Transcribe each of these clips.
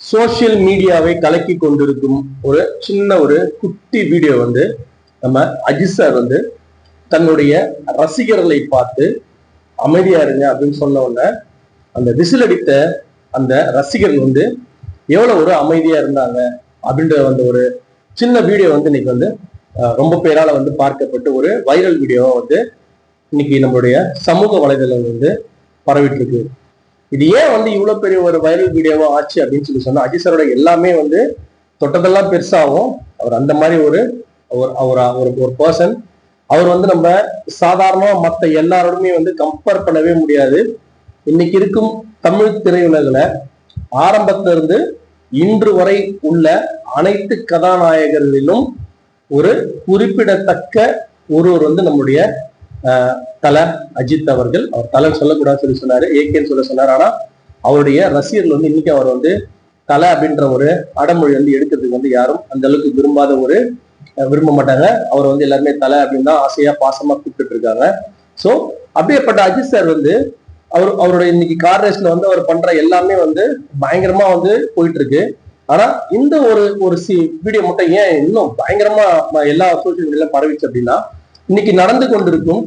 Social மீடியாவை கலக்கி கொண்டிருக்கும் ஒரு சின்ன ஒரு குட்டி வீடியோ வந்து நம்ம அஜித் சார் வந்து தன்னுடைய ரசிகர்களை பார்த்து அமைதியா இருங்க அப்படின்னு சொன்ன உடனே அந்த விசில் அடித்த அந்த ரசிகர் வந்து எவ்வளவு ஒரு அமைதியா இருந்தாங்க? அப்படின்ற அந்த ஒரு சின்ன வீடியோ வந்து இன்னைக்கு வந்து ரொம்ப பேரால வந்து பார்க்கப்பட்டு ஒரு வைரல் வீடியோவா வந்து இன்னைக்கு நம்மளுடைய சமூக வலைதளங்கள் வந்து பரவிட்டு இருக்கு. இது ஏன் வந்து இவ்வளவு பெரிய ஒரு வைரல் வீடியோவா ஆச்சு அப்படின்னு சொல்லி சொன்னா அஜித் சாரோட எல்லாமே வந்து தொட்டதெல்லாம் பெருசாகும். அவர் அந்த மாதிரி ஒரு ஒரு ஒரு ஒரு ஒரு பர்சன் அவர் வந்து நம்ம சாதாரணமா மற்ற எல்லாரோடுமே வந்து கம்பேர் பண்ணவே முடியாது. இன்னைக்கு இருக்கும் தமிழ் திரையுலகில் ஆரம்பத்திலிருந்து இன்று வரை உள்ள அனைத்து கதாநாயகர்களிலும் ஒரு குறிப்பிடத்தக்க ஒருவர் வந்து நம்முடைய தல அஜித் அவர்கள். அவர் தலன்னு சொல்லக்கூடாதுன்னு சொல்லி சொன்னாரு. ஏகேன்னு சொல்ல சொன்னார். ஆனா அவருடைய ரசிகர்கள் வந்து இன்னைக்கு அவர் வந்து தலை அப்படின்ற ஒரு அடமொழி வந்து எடுக்கிறதுக்கு வந்து யாரும் அந்த அளவுக்கு விரும்பாத ஒரு விரும்ப மாட்டாங்க. அவர் வந்து எல்லாருமே தலை அப்படின்னு தான் ஆசையா பாசமா கூப்பிட்டு இருக்காங்க. சோ அப்படியேப்பட்ட அஜித் சார் வந்து அவர் அவருடைய இன்னைக்கு கார் ரேஸ்ல வந்து அவர் பண்ற எல்லாமே வந்து பயங்கரமா வந்து போயிட்டு இருக்கு ஆனா இந்த ஒரு ஒரு சி வீடியோ மட்டும் ஏன் இன்னும் பயங்கரமா எல்லா சோசியல் மீடியால பரவிச்சு அப்படின்னா இன்னைக்கு நடந்து கொண்டிருக்கும்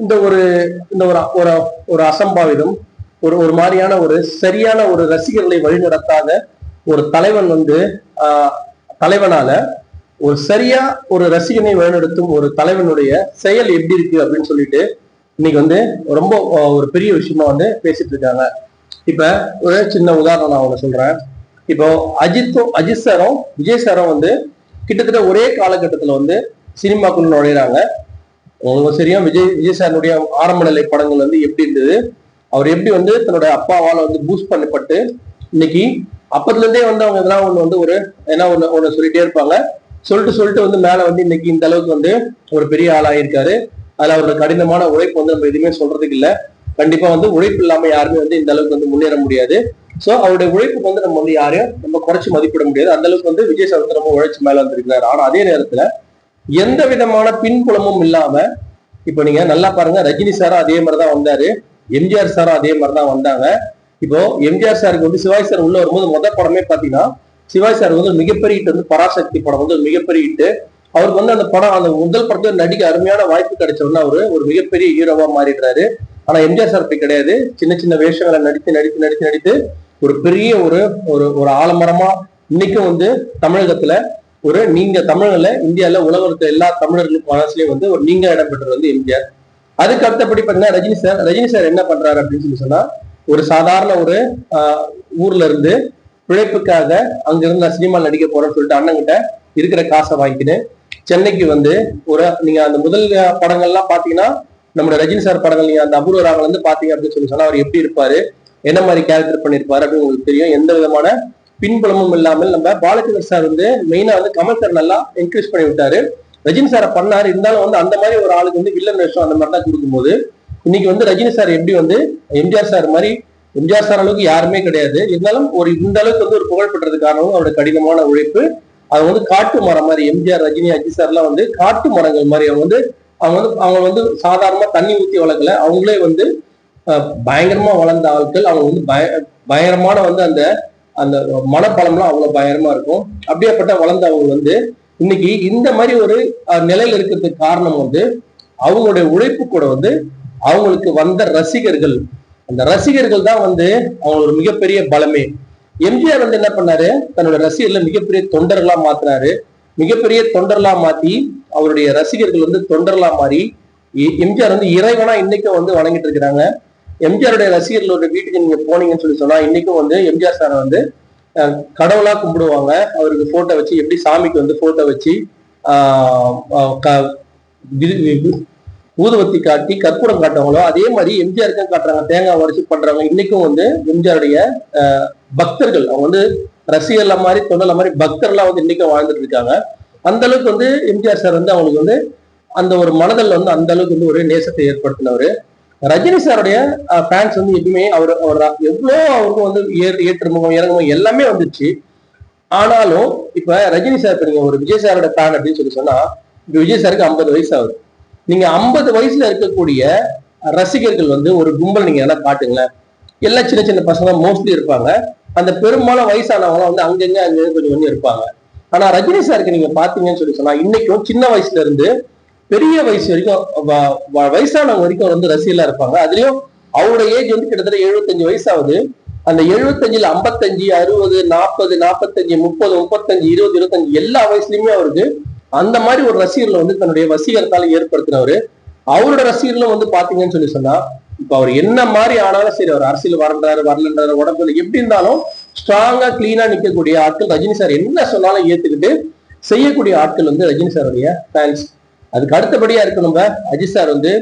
இந்த ஒரு இந்த ஒரு ஒரு ஒரு அசம்பாவிதம் ஒரு ஒரு மாதிரியான ஒரு சரியான ஒரு ரசிகர்களை வழிநடத்தாத ஒரு தலைவன் வந்து தலைவனால ஒரு சரியா ஒரு ரசிகனை வழிநடத்தும் ஒரு தலைவனுடைய செயல் எப்படி இருக்கு அப்படின்னு சொல்லிட்டு இன்னைக்கு வந்து ரொம்ப ஒரு பெரிய விஷயமா வந்து பேசிட்டு இருக்காங்க. இப்ப ஒரு சின்ன உதாரணம் நான் உங்களை சொல்றேன். இப்போ அஜித்தும் அஜித் சாரும் விஜய் சாரும் வந்து கிட்டத்தட்ட ஒரே காலகட்டத்துல வந்து சினிமாக்குள்ள நுழையிறாங்க. உங்களுக்கு தெரியும் விஜய் விஜய் சாருடைய ஆரம்ப நிலை படங்கள் வந்து எப்படி இருந்தது? அவர் எப்படி வந்து தன்னுடைய அப்பாவால வந்து பூஸ்ட் பண்ணப்பட்டு இன்னைக்கு அப்பத்துல இருந்தே வந்து அவங்க இதெல்லாம் ஒண்ணு வந்து ஒரு என்ன ஒண்ணு ஒண்ணு சொல்லிட்டே இருப்பாங்க. சொல்லிட்டு சொல்லிட்டு வந்து மேல வந்து இன்னைக்கு இந்த அளவுக்கு வந்து ஒரு பெரிய ஆளாயிருக்காரு. அதுல அவரோட கடினமான உழைப்பு வந்து நம்ம எதுவுமே சொல்றதுக்கு இல்ல. கண்டிப்பா வந்து உழைப்பு இல்லாம யாருமே வந்து இந்த அளவுக்கு வந்து முன்னேற முடியாது. சோ அவருடைய உழைப்புக்கு வந்து நம்ம வந்து யாரையும் நம்ம குறைச்சு மதிப்பிட முடியாது. அந்த அளவுக்கு வந்து விஜய் சார் ரொம்ப உழைச்சு மேல வந்திருக்கிறாரு. ஆனா அதே நேரத்துல எந்த விதமான பின்புலமும் இல்லாம இப்போ நீங்க நல்லா பாருங்க ரஜினி சாரும் அதே மாதிரிதான் வந்தாரு. எம்ஜிஆர் சாரும் அதே மாதிரிதான் வந்தாங்க. இப்போ எம்ஜிஆர் சாருக்கு வந்து சிவாஜி சார் உள்ள வரும்போது முதல் படமே பாத்தீங்கன்னா சிவாஜி சார் வந்து மிகப்பெரிய ஹிட் வந்து பராசக்தி படம் வந்து மிகப்பெரிய hit. அவருக்கு வந்து அந்த படம் அந்த முதல் படத்துல நடிக்க அருமையான வாய்ப்பு கிடைச்ச அவரு ஒரு மிகப்பெரிய ஹீரோவா மாறிடுறாரு. ஆனா எம்ஜிஆர் சார் அப்படி கிடையாது. சின்ன சின்ன வேஷங்களை நடித்து நடித்து நடித்து நடித்து ஒரு பெரிய ஒரு ஒரு ஒரு ஆலமரமா இன்னைக்கும் வந்து தமிழகத்துல ஒரு நீங்க தமிழ்ல இந்தியால உலகத்துல எல்லா தமிழர்களுக்கும் மனசுலயும் வந்து ஒரு நீங்க இடம் பெற்றது வந்து எம்ஜிஆர். அதுக்கு அடுத்தபடி பாத்தீங்கன்னா ரஜினி சார். ரஜினி சார் என்ன பண்றாரு அப்படின்னு சொல்லி சொன்னா ஒரு சாதாரண ஒரு ஊர்ல இருந்து பிழைப்புக்காக அங்க இருந்து நான் சினிமா நடிக்க போறேன்னு சொல்லிட்டு அண்ணன்கிட்ட இருக்கிற காசை வாங்கிக்கின்னு சென்னைக்கு வந்து ஒரு நீங்க அந்த முதல் படங்கள்லாம் பாத்தீங்கன்னா நம்மளோட ரஜினி சார் படங்கள் நீங்க அந்த அபூர்வ ராகல இருந்து பாத்தீங்க அப்படின்னு சொல்லி சொன்னா அவர் எப்படி இருப்பாரு? என்ன மாதிரி கேரக்டர் பண்ணிருப்பாரு அப்படின்னு உங்களுக்கு தெரியும். எந்த விதமான பின்புலமும் இல்லாமல் நம்ம பாலச்சந்தர் சார் வந்து மெயினா வந்து கமல் சார் நல்லா என்கரேஜ் பண்ணி விட்டாரு. ரஜினி சாரை பண்ணாரு. இருந்தாலும் வந்து அந்த மாதிரி ஒரு ஆளுக்கு வந்து வில்லன் வேஷம் அந்த மாதிரி தான் கொடுக்கும்போது இன்னைக்கு வந்து ரஜினி சார் எப்படி வந்து எம்ஜிஆர் சார் மாதிரி எம்ஜிஆர் சார் அளவுக்கு யாருமே கிடையாது. இருந்தாலும் ஒரு இந்த அளவுக்கு வந்து ஒரு புகழ் பெற்றது காரணமும் அவரோட கடினமான உழைப்பு அது வந்து காட்டு மரம் மாதிரி எம்ஜிஆர் ரஜினி அஜித் சார்லாம் வந்து காட்டு மரங்கள் மாதிரி அவங்க வந்து அவங்க வந்து அவங்க வந்து சாதாரணமா தண்ணி ஊத்தி வளர்க்கல. அவங்களே வந்து பயங்கரமா வளர்ந்த ஆட்கள். அவங்க வந்து பய பயங்கரமான வந்து அந்த அந்த மனப்பலம்லாம் அவ்வளவு பயங்கரமா இருக்கும். அப்படியேப்பட்ட வளர்ந்த அவங்க வந்து இன்னைக்கு இந்த மாதிரி ஒரு நிலையில இருக்கிறதுக்கு காரணம் வந்து அவங்களுடைய உழைப்பு கூட வந்து அவங்களுக்கு வந்த ரசிகர்கள். அந்த ரசிகர்கள் தான் வந்து அவங்களோட மிகப்பெரிய பலமே. எம்ஜிஆர் வந்து என்ன பண்ணாரு? தன்னோட ரசிகர்களை மிகப்பெரிய தொண்டர்களா மாத்தினாரு மிகப்பெரிய தொண்டர்களா மாத்தி அவருடைய ரசிகர்கள் வந்து தொண்டர்களா மாறி எம்ஜிஆர் வந்து இறைவனா இன்னைக்கும் வந்து வணங்கிட்டு இருக்கிறாங்க. எம்ஜிஆருடைய ரசிகர்களோட வீட்டுக்கு நீங்க போனீங்கன்னு சொல்லி சொன்னா இன்னைக்கும் வந்து எம்ஜிஆர் சாரை வந்து கடவுளா கும்பிடுவாங்க. அவருக்கு போட்டோ வச்சு எப்படி சாமிக்கு வந்து போட்டோ வச்சு க- ஊதுவத்தி காட்டி கற்பூரம் காட்டுவாங்களோ அதே மாதிரி எம்ஜிஆருக்கும் காட்டுறாங்க. தேங்காய் உடைச்சு பண்றாங்க இன்னைக்கும் வந்து எம்ஜிஆருடைய பக்தர்கள் அவங்க வந்து ரசிகர்ல மாதிரி தொண்டல மாதிரி பக்தர்லாம் வந்து இன்னைக்கும் வாழ்ந்துட்டு இருக்காங்க. அந்த அளவுக்கு வந்து எம்ஜிஆர் சார் வந்து அவங்களுக்கு வந்து அந்த ஒரு மனதில் வந்து அந்த அளவுக்கு வந்து ஒரு நேசத்தை ஏற்படுத்தினவர். ரஜினி சாருடைய ஃபேன்ஸ் வந்து எப்பவுமே அவர் அவர் எவ்வளோ அவருக்கும் வந்து ஏர் ஏற்றுமுகம் இறங்குமுகம் எல்லாமே வந்துச்சு. ஆனாலும் இப்ப ரஜினி சார் இப்ப நீங்க ஒரு விஜய் சாரோட ஃபேன் அப்படின்னு சொல்லி சொன்னா இப்ப விஜய் சாருக்கு ஐம்பது வயசு ஆகுது. நீங்க ஐம்பது வயசுல இருக்கக்கூடிய ரசிகர்கள் வந்து ஒரு கும்பல் நீங்க எல்லாம் காட்டுங்களேன் எல்லாம் சின்ன சின்ன பசங்க மோஸ்ட்லி இருப்பாங்க. அந்த பெரும்பாலும் வயசானவங்களாம் வந்து அங்கங்க அங்கே கொஞ்சம் கொஞ்சம் இருப்பாங்க. ஆனா ரஜினி சாருக்கு நீங்க பாத்தீங்கன்னு சொல்லி சொன்னா இன்னைக்கும் சின்ன வயசுல இருந்து பெரிய வயசு வரைக்கும் வ- வ- வயசானவங்க வரைக்கும் வந்து ரசிகலா இருப்பாங்க. அதுலயும் அவரோட ஏஜ் வந்து கிட்டத்தட்ட 75 வயசாகுது. அந்த 75ல ஐம்பத்தஞ்சு அறுபது நாற்பது நாற்பத்தஞ்சு முப்பது முப்பத்தஞ்சு இருபது இருபத்தஞ்சு எல்லா வயசுலயுமே அவருக்கு அந்த மாதிரி ஒரு ரசிகர்களை வந்து தன்னுடைய வசீகரத்தால ஏற்படுத்தினவரு. அவரோட ரசிகர்களும் வந்து பாத்தீங்கன்னு சொல்லி சொன்னா இப்ப அவர் என்ன மாதிரி ஆனாலும் சரி அவர் அரசியல் வரன்றாரு வரலன்றாரு உடம்புல எப்படி இருந்தாலும் ஸ்ட்ராங்கா கிளீனா நிக்கக்கூடிய ஆட்கள் ரஜினி சார் என்ன சொன்னாலும் ஏத்துக்கிட்டு செய்யக்கூடிய ஆட்கள் வந்து ரஜினி சாருடைய ஃபேன்ஸ் அதுக்கு அடுத்தபடியா இருக்கு நம்ம அஜித் சார் வந்து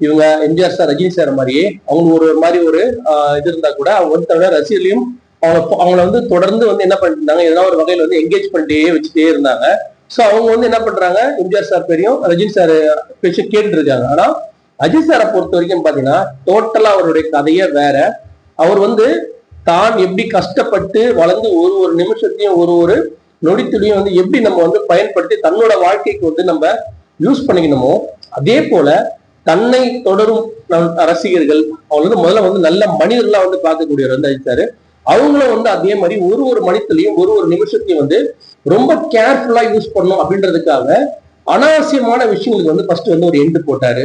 இவங்க எம்ஜிஆர் சார் ரஜினி சார் மாதிரியே அவங்க ஒரு மாதிரி ஒரு இது இருந்தா கூட அவங்க வந்து தவிர ரசிகர்களையும் அவங்க அவங்கள வந்து தொடர்ந்து வந்து என்ன பண்ணிருந்தாங்க ஏதாவது எதனா ஒரு வகையில வந்து என்கேஜ் பண்ணிட்டே வச்சுட்டே இருந்தாங்க. சோ அவங்க வந்து என்ன பண்றாங்க எம்ஜிஆர் சார் பெரியும் ரஜினி சார் பேச்சு கேட்டு இருக்காங்க. ஆனா அஜித் சாரை பொறுத்த வரைக்கும் பாத்தீங்கன்னா டோட்டலா அவருடைய கதையே வேற. அவர் வந்து தான் எப்படி கஷ்டப்பட்டு வளர்ந்து ஒரு ஒரு நிமிஷத்தையும் ஒரு ஒரு நொடித்துளியும் வந்து எப்படி நம்ம வந்து பயன்படுத்தி தன்னோட வாழ்க்கைக்கு வந்து நம்ம யூஸ் பண்ணிக்கணுமோ அதே போல தன்னை தொடரும் ரசிகர்கள் அவங்க வந்து முதல்ல வந்து நல்ல மனிதர்களா வந்து பார்க்கக்கூடியவர் வந்து அஜித் அவங்களும் வந்து அதே மாதிரி ஒரு ஒரு மனிதலையும் ஒரு ஒரு நிமிஷத்தையும் வந்து ரொம்ப கேர்ஃபுல்லா யூஸ் பண்ணும் அப்படின்றதுக்காக அனாவசியமான விஷயங்களுக்கு வந்து ஃபர்ஸ்ட் வந்து ஒரு எண்டு போட்டாரு.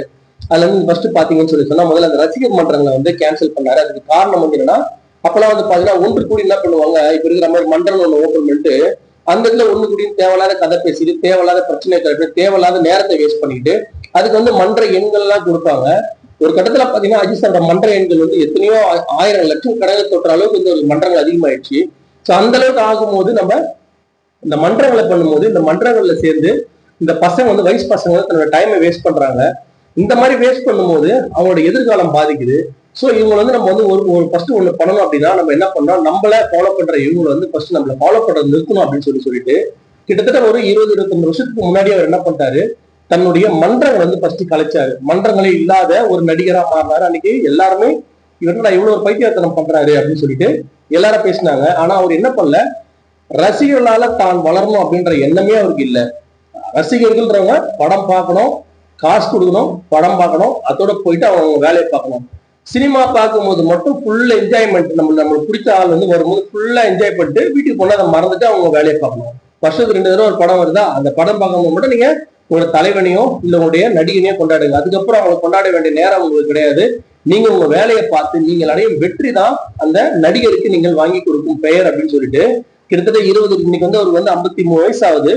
அதுல வந்து ஃபர்ஸ்ட் பாத்தீங்கன்னு சொல்லி சொன்னா முதல்ல அந்த ரசிகர் மன்றங்களை வந்து கேன்சல் பண்ணாரு. அதுக்கு காரணம் வந்து என்னன்னா அப்பெல்லாம் வந்து பாத்தீங்கன்னா ஒன்று கூடி என்ன பண்ணுவாங்க இப்ப இருக்கிற மாதிரி மன்றம் ஒன்று ஓபன் பண்ணிட்டு அந்த இடத்துல ஒண்ணு கூடி தேவையில்லாத கதை பேசிட்டு தேவையில்லாத பிரச்சனை கிளப்பிட்டு தேவையில்லாத நேரத்தை வேஸ்ட் பண்ணிட்டு அதுக்கு வந்து மன்ற எண்கள் எல்லாம் கொடுப்பாங்க. ஒரு கட்டத்துல பாத்தீங்கன்னா அஜித் மன்ற எண்கள் வந்து எத்தனையோ ஆயிரம் லட்சம் கணக்கு தொற்ற அளவுக்கு வந்து மன்றங்கள் அதிகமாயிடுச்சு. சோ அந்த அளவுக்கு ஆகும்போது நம்ம இந்த மன்றங்களை பண்ணும்போது இந்த மன்றங்கள்ல சேர்ந்து இந்த பசங்க வந்து வயசு பசங்க தன்னோட டைமை வேஸ்ட் பண்றாங்க. இந்த மாதிரி வேஸ்ட் பண்ணும்போது அவங்களோட எதிர்காலம் பாதிக்குது. ஸோ இவங்க வந்து நம்ம வந்து ஒரு ஒரு ஃபர்ஸ்ட் ஒன்று பண்ணணும் அப்படின்னா நம்ம என்ன பண்ணோம் நம்மள ஃபாலோ பண்ற இவங்களை வந்து ஃபர்ஸ்ட் நம்மள ஃபாலோ பண்றது நிறுத்தணும் அப்படின்னு சொல்லி சொல்லிட்டு கிட்டத்தட்ட ஒரு இருபது இருபத்தஞ்சு வருஷத்துக்கு முன்னாடி அவர் என்ன பண்ணிட்டாரு தன்னுடைய மன்றங்களை வந்து ஃபர்ஸ்ட் கலைச்சாரு. மன்றங்களே இல்லாத ஒரு நடிகரா மாறினாரு. அன்னைக்கு எல்லாருமே இவர் இவ்வளவு ஒரு பைத்தியத்தனம் பண்றாரு அப்படின்னு சொல்லிட்டு எல்லாரும் பேசினாங்க. ஆனா அவர் என்ன பண்ணல ரசிகர்களால தான் வளரணும் அப்படின்ற எண்ணமே அவருக்கு இல்ல. ரசிகர்கள்ன்றவங்க படம் பார்க்கணும் காசு கொடுக்கணும் படம் பார்க்கணும் அதோட போயிட்டு அவங்க வேலையை பார்க்கணும். சினிமா பார்க்கும்போது மட்டும் ஃபுல் என்ஜாய்மெண்ட் நம்ம நம்மளுக்கு பிடிச்ச ஆள் வந்து வரும்போது ஃபுல்லா என்ஜாய் பண்ணிட்டு வீட்டுக்கு போனா அதை மறந்துட்டு அவங்க வேலையை பார்க்கணும். வருஷத்துக்கு ரெண்டு தடவை ஒரு படம் வருதா? அந்த படம் பார்க்கும்போது மட்டும் நீங்க உங்களோட தலைவனையோ இல்ல உங்களுடைய நடிகனையோ கொண்டாடுங்க. அதுக்கப்புறம் அவங்களை கொண்டாட வேண்டிய நேரம் உங்களுக்கு கிடையாது. நீங்க உங்க வேலையை பார்த்து நீங்கள் அடையும் வெற்றி தான் அந்த நடிகருக்கு நீங்கள் வாங்கி கொடுக்கும் பெயர் அப்படின்னு சொல்லிட்டு கிட்டத்தட்ட இருபது இன்னைக்கு வந்து அவருக்கு வந்து ஐம்பத்தி மூணு வயசு ஆகுது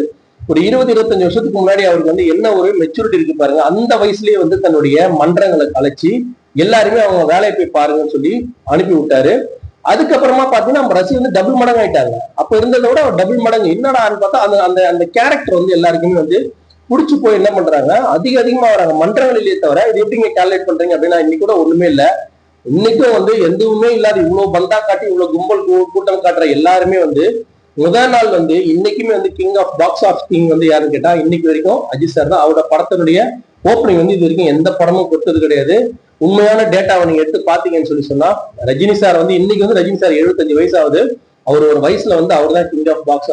ஒரு இருபது இருபத்தஞ்சு வருஷத்துக்கு முன்னாடி அவருக்கு வந்து என்ன ஒரு மெச்சூரிட்டி இருக்கு பாருங்க. அந்த வயசுலயே வந்து தன்னுடைய மன்றங்களை கலைச்சு எல்லாருமே அவங்க வேலையை போய் பாருங்கன்னு சொல்லி அனுப்பி விட்டாரு. அதுக்கப்புறமா பாத்தீங்கன்னா நம்ம ரசி வந்து டபுள் மடங்கு ஆயிட்டாங்க. அப்ப இருந்ததை விட அவர் டபுள் மடங்கு. என்னடான்னு பார்த்தா அந்த அந்த அந்த கேரக்டர் வந்து எல்லாருக்குமே வந்து புடிச்சு போய் என்ன பண்றாங்க? அதிக அதிகமா வராங்க. மன்றங்களிலேயே தவிர இது எப்படிங்க கேல்குலேட் பண்றீங்க அப்படின்னா இன்னைக்கு கூட ஒண்ணுமே இல்ல. இன்னைக்கும் வந்து எதுவுமே இல்லாத இவ்வளவு பந்தா காட்டி இவ்வளவு கும்பல் கூ- கூட்டம் காட்டுற எல்லாருமே வந்து முதல் நாள் வந்து இன்னைக்குமே வந்து king of box of king வந்து யாருன்னு கேட்டா இன்னைக்கு வரைக்கும் அஜித் சார் தான். அவரோட படத்தினுடைய ஓப்பனிங் வந்து இது வரைக்கும் எந்த படமும் கொடுத்தது கிடையாது. உண்மையான டேட்டாவை நீங்க எடுத்து பாத்தீங்கன்னு சொல்லி சொன்னா ரஜினி சார் வந்து இன்னைக்கு வந்து ரஜினி சார் எழுபத்தஞ்சு வயசாவது அவர் ஒரு வயசுல வந்து அவர் தான் king of box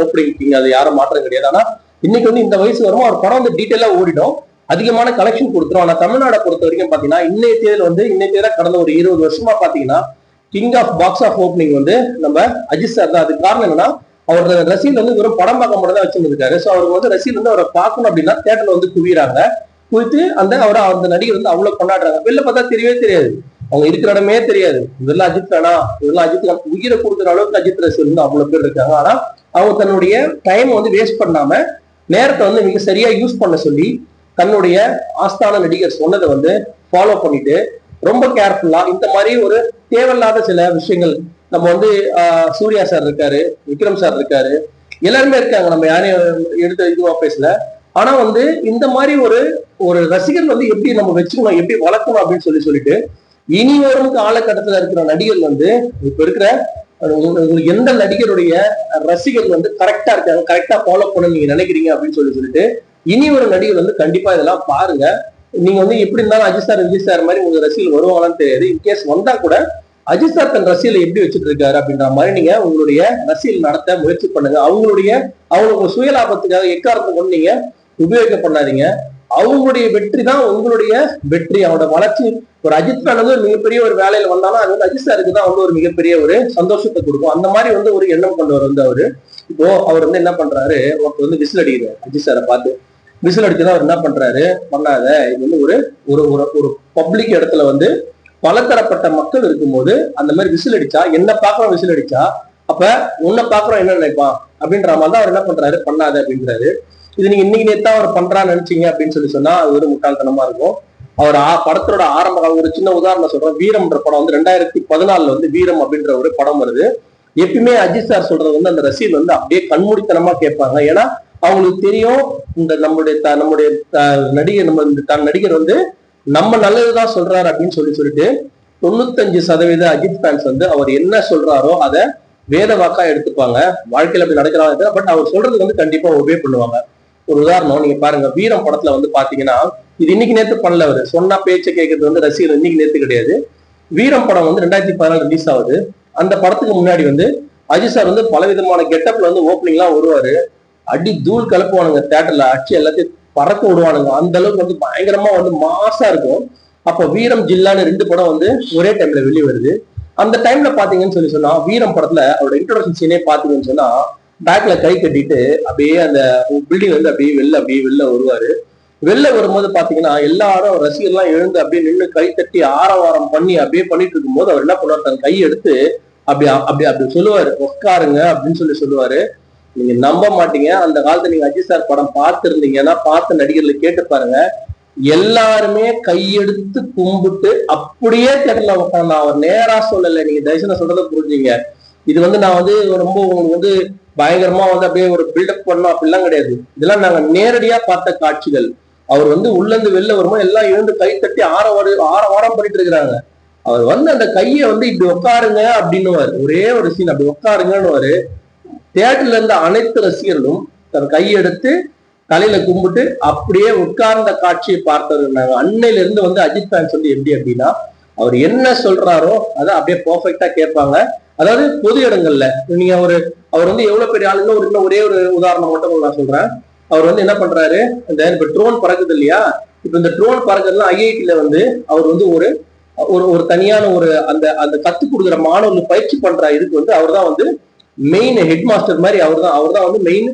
opening king அது யாரும் மாற்றம் கிடையாது. ஆனா இன்னைக்கு வந்து இந்த வயசு வருமோ அவர் படம் வந்து டீட்டெயிலா ஓடிடும். அதிகமான கலெக்ஷன் கொடுத்துரும். ஆனா தமிழ்நாடை பொறுத்த வரைக்கும் பாத்தீங்கன்னா இன்னைய தேதியில் வந்து இன்னைய தேதியில கடந்த ஒரு இருபது வருஷமா பாத்தீங்கன்னா king of box of opening வந்து நம்ம அஜித் சார் தான். அதுக்கு காரணம் என்னன்னா அவரோட ரசீல் வந்து வெறும் படம் பார்க்க மட்டும் தான் வச்சிருந்திருக்காரு ஸோ அவருக்கு வந்து ரசீல் வந்து அவரை பார்க்கணும் அப்படின்னா தேட்டர்ல வந்து குவியறாங்க. குவித்து அந்த அவரை அந்த நடிகர் வந்து அவ்வளவு கொண்டாடுறாங்க. வெளில பார்த்தா தெரியவே தெரியாது. அவங்க இருக்கிற இடமே தெரியாது. இதெல்லாம் அஜித் தானா இதெல்லாம் அஜித் தான். உயிரை கொடுக்குற அளவுக்கு அஜித் ரசிகர் வந்து அவ்வளவு பேர் இருக்காங்க. ஆனா அவங்க தன்னுடைய டைம் வந்து வேஸ்ட் பண்ணாம நேரத்தை வந்து மிக சரியா யூஸ் பண்ண சொல்லி தன்னுடைய ஆஸ்தான நடிகர் சொன்னதை வந்து ஃபாலோ பண்ணிட்டு ரொம்ப கேர்ஃபுல்லா இந்த மாதிரி ஒரு தேவையில்லாத சில விஷயங்கள் நம்ம வந்து சூர்யா சார் இருக்காரு விக்ரம் சார் இருக்காரு எல்லாருமே இருக்காங்க. நம்ம யாரையும் எடுத்து இதுவா பேசல. ஆனா வந்து இந்த மாதிரி ஒரு ஒரு ரசிகர் வந்து எப்படி நம்ம வச்சுக்கணும் எப்படி வளர்க்கணும் அப்படின்னு சொல்லி சொல்லிட்டு இனி வரும் காலகட்டத்துல இருக்கிற நடிகர் வந்து இப்ப இருக்கிற எந்த நடிகருடைய ரசிகர் வந்து கரெக்டா இருக்காங்க கரெக்டா ஃபாலோ பண்ண நீங்க நினைக்கிறீங்க அப்படின்னு சொல்லி சொல்லிட்டு இனி ஒரு நடிகர் வந்து கண்டிப்பா இதெல்லாம் பாருங்க. நீங்க வந்து எப்படி இருந்தாலும் அஜித் சார் விஜய் சார் மாதிரி உங்க ரசிகர் வருவாங்களான்னு தெரியாது. இன்கேஸ் வந்தா கூட அஜித் சார் தன் ரசிகலை எப்படி வச்சுட்டு இருக்காரு அப்படின்ற மாதிரி நீங்க உங்களுடைய ரசிகல் நடத்த முயற்சி பண்ணுங்க. அவங்களுடைய அவங்களுக்கு சுய லாபத்துக்காக எக்காரத்தை கொண்டு நீங்க உபயோக பண்ணாதீங்க அவங்களுடைய வெற்றி தான் உங்களுடைய வெற்றி. அவனோட வளர்ச்சி ஒரு அஜித் மேன் வந்து ஒரு மிகப்பெரிய ஒரு வேலையில வந்தாலும் அது வந்து அஜித் சாருக்கு தான் வந்து ஒரு மிகப்பெரிய ஒரு சந்தோஷத்தை கொடுக்கும். அந்த மாதிரி வந்து ஒரு எண்ணம் கொண்டவர் வந்து அவரு. இப்போ அவர் வந்து என்ன பண்றாரு? ஒருத்தர் வந்து விசில் அடிக்கிறார் அஜித் சாரை பார்த்து. விசில் அடிச்சுதான் அவர் என்ன பண்றாரு? பண்ணாத. இது வந்து ஒரு ஒரு ஒரு ஒரு பப்ளிக் இடத்துல வந்து பலதரப்பட்ட மக்கள் இருக்கும்போது அந்த மாதிரி விசில் அடிச்சா என்ன பாக்குறோம் விசில் அடிச்சா அப்ப உன்னை பாக்குறோம் என்ன நினைப்பான்? அப்படின்ற மாதிரி தான் அவர் என்ன பண்றாரு? பண்ணாத அப்படின்றாரு. இது நீங்க இன்னைக்கு நேத்தா அவர் பண்றான்னு நினைச்சீங்க அப்படின்னு சொல்லி சொன்னா அது ஒரு முட்டாள்தனமா இருக்கும். அவர் ஆ- படத்தோட ஆரம்ப காலம் ஒரு சின்ன உதாரணம் சொல்றேன். வீரம்ன்ற படம் வந்து ரெண்டாயிரத்தி பதினாலுல வந்து வீரம் அப்படின்ற ஒரு படம் வருது. எப்பயுமே அஜித் சார் சொல்றது வந்து அந்த ரசீல் வந்து அப்படியே கண்மூடித்தனமா கேட்பாங்க. ஏன்னா அவங்களுக்கு தெரியும் இந்த நம்மளுடைய த- நம்முடைய த- நடிகர் நம்ம இந்த த- நடிகர் வந்து நம்ம நல்லதுதான் சொல்றாரு அப்படின்னு சொல்லி சொல்லிட்டு தொண்ணூத்தஞ்சு சதவீத அஜித் ஃபேன்ஸ் வந்து அவர் என்ன சொல்றாரோ அதை வேத வாக்கா எடுத்துப்பாங்க. வாழ்க்கையில அப்படி நடக்கிறாங்க பட் அவர் சொல்றது வந்து கண்டிப்பா ஒபே பண்ணுவாங்க. ஒரு உதாரணம் நீங்க பாருங்க. வீரம் படத்துல வந்து பாத்தீங்கன்னா இது இன்னைக்கு நேத்து பண்ணல அவரு. சொன்னா பேச்சை கேட்கறது வந்து ரசிகர் இன்னைக்கு நேத்து கிடையாது. வீரம் படம் வந்து ரெண்டாயிரத்தி பதினாலு ரிலீஸ் ஆகுது. அந்த படத்துக்கு முன்னாடி வந்து அஜித் சார் வந்து பலவிதமான கெட்டப்ல வந்து ஓப்பனிங்லாம் வருவாரு. அடி தூள் கலப்புவானுங்க தேட்டர்ல அடிச்சு எல்லாத்தையும் பறக்க விடுவானுங்க. அந்த அளவுக்கு வந்து பயங்கரமா வந்து மாசா இருக்கும். அப்போ வீரம் ஜில்லான்னு ரெண்டு படம் வந்து ஒரே டைம்ல வெளியே வருது அந்த டைம்ல பாத்தீங்கன்னு சொல்லி சொன்னா வீரம் படத்துல அவரோட இன்ட்ரோடக்ஷன் சீனே பாத்தீங்கன்னு சொன்னா பேக்ல கை கட்டிட்டு அப்படியே அந்த பில்டிங் வந்து அப்படியே வெளில அப்படியே வெளில வருவாரு. வெளில வரும்போது பாத்தீங்கன்னா எல்லாரும் ரசிகர்லாம் எழுந்து அப்படியே நின்று கை தட்டி ஆரவாரம் பண்ணி அப்படியே பண்ணிட்டு இருக்கும்போது அவர் என்ன பண்ணுவார்? தன் கை எடுத்து அப்படி அப்படி அப்படி சொல்லுவாரு. உட்காருங்க அப்படின்னு சொல்லி சொல்லுவாரு. நீங்க நம்ப மாட்டீங்க. அந்த காலத்துல நீங்க அஜித் சார் படம் பார்த்துருந்தீங்கன்னா பார்த்த நடிகர்ல கேட்டு பாருங்க. எல்லாருமே கையெடுத்து கும்பிட்டு அப்படியே தேட்டர்ல உட்காந்து அவர் நேரா சொல்லல. நீங்க தயவுசெய்து சொல்றத புரிஞ்சுங்க. இது வந்து நான் வந்து ரொம்ப உங்களுக்கு வந்து பயங்கரமா வந்து அப்படியே ஒரு பில்டப் பண்ணோம். அப்படிலாம் கிடையாது. இதெல்லாம் நாங்க நேரடியா பார்த்த காட்சிகள். அவர் வந்து உள்ளந்து வெளில வரும்போது எல்லாம் எழுந்து கை தட்டி ஆற ஆற வாரம் பண்ணிட்டு இருக்கிறாங்க. அவர் வந்து அந்த கையை வந்து இப்படி உட்காருங்க அப்படின்னுவாரு. ஒரே ஒரு சீன் அப்படி உட்காருங்கன்னு தேட்டர்ல இருந்த அனைத்து ரசிகர்களும் தன் கையெடுத்து தலையில கும்பிட்டு அப்படியே உட்கார்ந்த காட்சியை பார்த்தவர் அன்னையில இருந்து வந்து அஜித் ஃபேன்ஸ் வந்து எப்படி அப்படின்னா அவர் என்ன சொல்றாரோ அதை அப்படியே பர்ஃபெக்டா கேட்பாங்க. அதாவது பொது இடங்கள்ல நீங்க ஒரு அவர் வந்து எவ்வளவு பெரிய ஆளுன்னு ஒரு இன்னும் ஒரே ஒரு உதாரணம் மட்டும் நான் சொல்றேன். அவர் வந்து என்ன பண்றாரு? இந்த இப்ப ட்ரோன் பறக்குது இல்லையா? இப்ப இந்த ட்ரோன் பறக்குறதுலாம் ஐஐடியில வந்து அவர் வந்து ஒரு ஒரு ஒரு தனியான ஒரு அந்த அந்த கத்து கொடுக்குற மாணவர்கள் பயிற்சி பண்ற இதுக்கு வந்து அவர் தான் வந்து மெயின் ஹெட் மாஸ்டர் மாதிரி அவர் தான் அவர் தான் வந்து மெயின்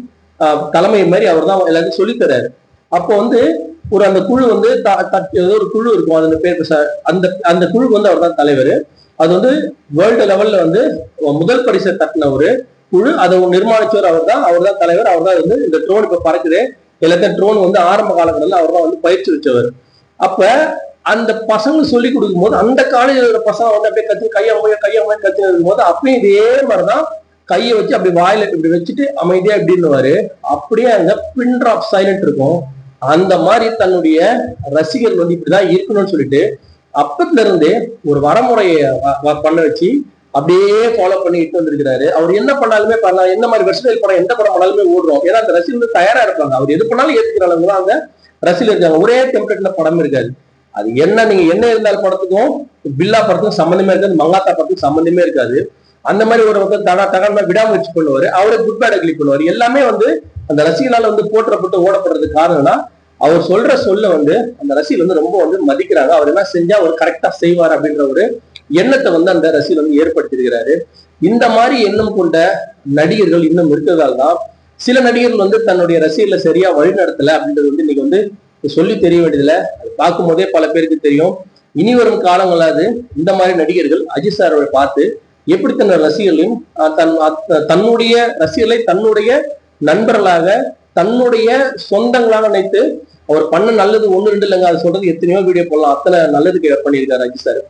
தலைமை மாதிரி அவர் தான் எல்லாத்தையும் சொல்லித்தராரு அப்போ வந்து ஒரு அந்த குழு வந்து ஏதோ ஒரு குழு இருக்கும். அந்த பேர் ச- அந்த அந்த குழு வந்து அவர் தான் தலைவர். அது வந்து வேர்ல்டு லெவல்ல வந்து முதல் பரிசை தட்டினவர் குழு அதை நிர்மாணிச்சவர் அவர் தான் அவர் தான் தலைவர் அவர் தான் வந்து இந்த ட்ரோன் இப்ப பறக்குது. எல்லாத்தையும் ட்ரோன் வந்து ஆரம்ப காலகட்டத்தில் அவர் தான் வந்து பயிற்சி வச்சவர். அப்ப அந்த பசங்க சொல்லி கொடுக்கும்போது அந்த காலேஜில் பசங்க வந்து அப்படியே கத்தி கையை அமைய கையை அமைய இருக்கும் போது அப்பயும் இதே மாதிரிதான் கையை வச்சு அப்படி வாயில இப்படி வச்சுட்டு அமைதியா இப்படின்னுவாரு அப்படியே அங்க பின் ட்ராப் சைலண்ட் இருக்கும். அந்த மாதிரி தன்னுடைய ரசிகர்கள் வந்து இப்படிதான் இருக்கணும்னு சொல்லிட்டு அப்பத்துல இருந்தே ஒரு வரமுறையை வ- பண்ண வச்சு அப்படியே ஃபாலோ பண்ணி இட்டு வந்திருக்கிறாரு. அவர் என்ன பண்ணாலுமே பண்ணலாம். என்ன மாதிரி வெர்சனைல் படம் எந்த படம் பண்ணாலுமே ஓடுறோம். ஏன்னா அந்த ரசிகர்கள் வந்து தயாரா இருப்பாங்க. அவர் எது பண்ணாலும் ஏத்துக்கிற அளவுக்கு தான் அந்த இருக்காங்க. ஒரே டெம்ப்ளேட்ல படம் இருக்காது. அது என்ன நீங்க என்ன இருந்தாலும் படத்துக்கும் பில்லா படத்துக்கும் சம்மந்தமே இருக்காது. மங்காத்தா படத்துக்கும் சம்மந்தமே இருக்காது. அந்த மாதிரி ஒரு மக்கள் தடா தகவல் விடாமுயற்சி பண்ணுவாரு. அவரை குட் பேட் அக்லி பண்ணுவார். எல்லாமே வந்து அந்த ரசிகனால வந்து போற்றப்பட்டு ஓடப்படுறதுக்கு காரணம்னா அவர் சொல்ற சொல்ல வந்து அந்த ரசிகர் வந்து ரொம்ப வந்து மதிக்கிறாங்க. அவர் என்ன செஞ்சா அவர் கரெக்டா செய்வார் அப்படின்ற ஒரு எண்ணத்தை வந்து அந்த ரசிகர் வந்து ஏற்படுத்தியிருக்கிறாரு. இந்த மாதிரி எண்ணம் கொண்ட நடிகர்கள் இன்னும் இருக்கிறதால தான் சில நடிகர்கள் வந்து தன்னுடைய ரசிகர்களை சரியா வழிநடத்தல அப்படின்றது வந்து இன்னைக்கு வந்து சொல்லி தெரிய வேண்டியதில்லை. பார்க்கும் போதே பல பேருக்கு தெரியும். இனி வரும் காலங்களாவது இந்த மாதிரி நடிகர்கள் அஜித் சாரோட பார்த்து எப்படி தன் ரசிகர்களையும் தன் தன்னுடைய ரசிகர்களை தன்னுடைய நண்பர்களாக தன்னுடைய சொந்தங்களாக நினைத்து அவர் பண்ண நல்லது ஒண்ணு ரெண்டு இல்லைங்க அது சொல்றது எத்தனையோ வீடியோ போடலாம். அத்தனை நல்லதுக்கு பண்ணியிருக்காரு அஜித் சார்